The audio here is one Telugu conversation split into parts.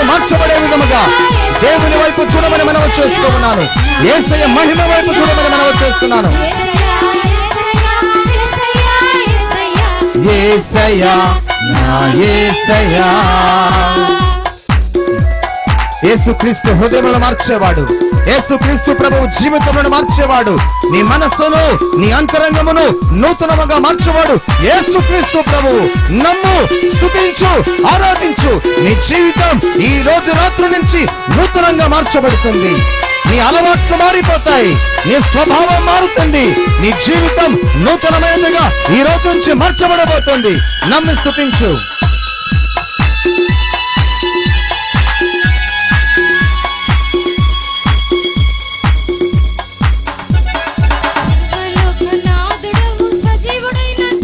హృదయము మార్చబడే విధముగా దేవుని వైపు చూడమని మనవి చేస్తూ ఉన్నాను. ఏసయ్య మహిమ వైపు చూడమని మనవి చేస్తున్నాను. ఏసయ్యా నా ఏసయ్యా. యేసుక్రీస్తు హృదయములను మార్చేవాడు. యేసుక్రీస్తు ప్రభువు జీవితంలో మార్చేవాడు. నీ మనస్సును నీ అంతరంగమును నూతనముగా మార్చేవాడు యేసుక్రీస్తు ప్రభువు. నమ్ము స్థుతించు ఆరాధించు. నీ జీవితం ఈ రోజు రాత్రి నుంచి నూతనంగా మార్చబడుతుంది. నీ అలవాట్లు మారిపోతాయి. నీ స్వభావం మారుతుంది. నీ జీవితం నూతనమైనదిగా ఈ రోజు నుంచి మార్చబడబోతుంది. నమ్మి స్థుతించు.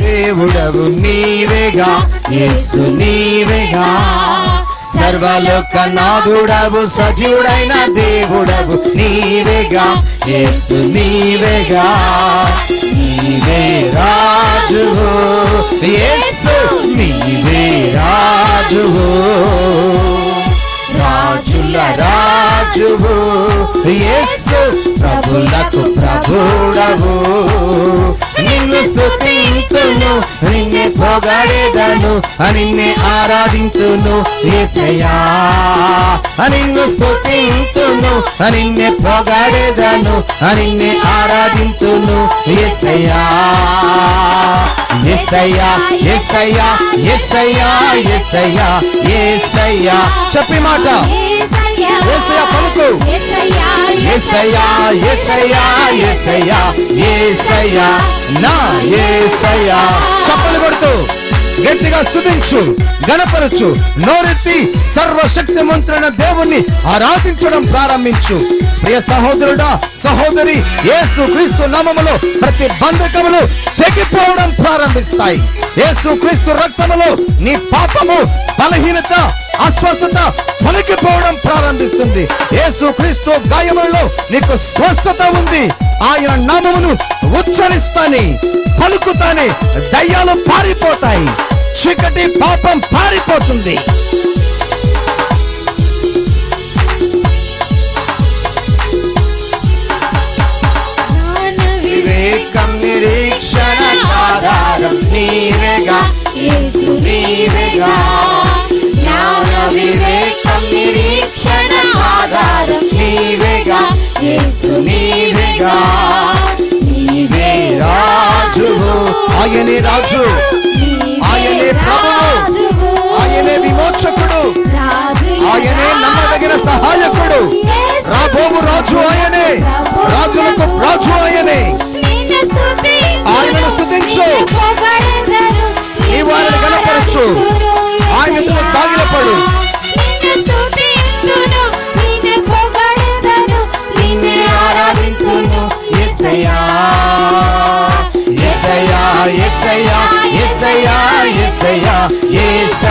దేవుడవు నీవేగా యేసు నీవేగా. సర్వలోక నాదుడవు సజీవుడైన దేవుడవు నీవేగా యేసు నీవేగా. నీవే రాజువు యేసు నీవే రాజువు. రాజుల రాజువు యేసు ప్రభులకు ప్రభుడవు నిన్ను స్తుతింతును నిన్నే పొగడేదను నిన్నే ఆరాధించును ఏసయా నిన్ను స్తుతింతును నిన్నే పొగడేదను నిన్నే ఆరాధింతును ఏసయ్యా. ఏసయ్యా ఏసయ్యా ఏసయ్యా ఏసయ్యా ఏసయ్యా. చెప్పి మాట. పలుకు. ఏసయ్యా ఏసయ్యా ఏసయ్యా ఏసయ్యా నా ఏసయ్యా. చప్పలు కొడుతూ గట్టిగా స్థుతించు గణపరచు నోరెత్తి సర్వశక్తి మంత్రణ దేవుణ్ణి ఆరాధించడం ప్రారంభించు. ప్రియ సహోదరుడా సహోదరి యేసు క్రీస్తు నామములో ప్రతి బంధకములు తెగిపోవడం ప్రారంభిస్తాయి. యేసు క్రీస్తు రక్తములో నీ పాపము బలహీనత అస్వస్థత తొలగిపోవడం ప్రారంభిస్తుంది. యేసు క్రీస్తు గాయములలో నీకు స్వస్థత ఉంది. ఆయన నామమును ఉచ్చరిస్తాని పలుకుతాని దయ్యాలు పారిపోతాయి. చీకటి పాపం పారిపోతుంది. యేసు నీవేగా నీవే రాజువు. ఆయనే రాజు ఆయనే ప్రభువు ఆయనే విమోచకుడు ఆయనే నమ్మదగిన సహాయకుడు. రాబోవు రాజు ఆయనే రాజులకు రాజు ఆయనే.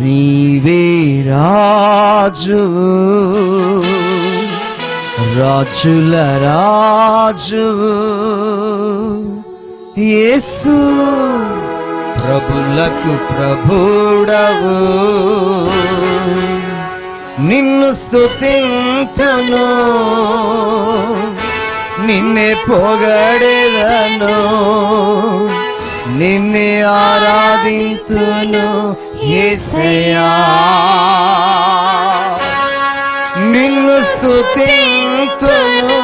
నీవే రాజువు రాజుల రాజు. యేసు ప్రభులకు ప్రభుడవు. నిన్ను స్థుతింతను నిన్నే పొగడేదను. నిన్నే ఆరాధింతును యేసయ్యా నిన్ను స్తుతింతును.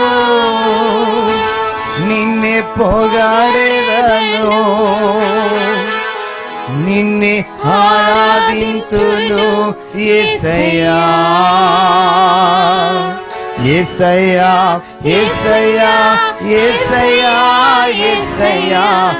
నిన్నే పొగాడేదను. నిన్నే ఆరాధింతును యేసయ్యా ఏసయ్యా ఏసయ్యా ఏసయ్యా ఏసయ్యా.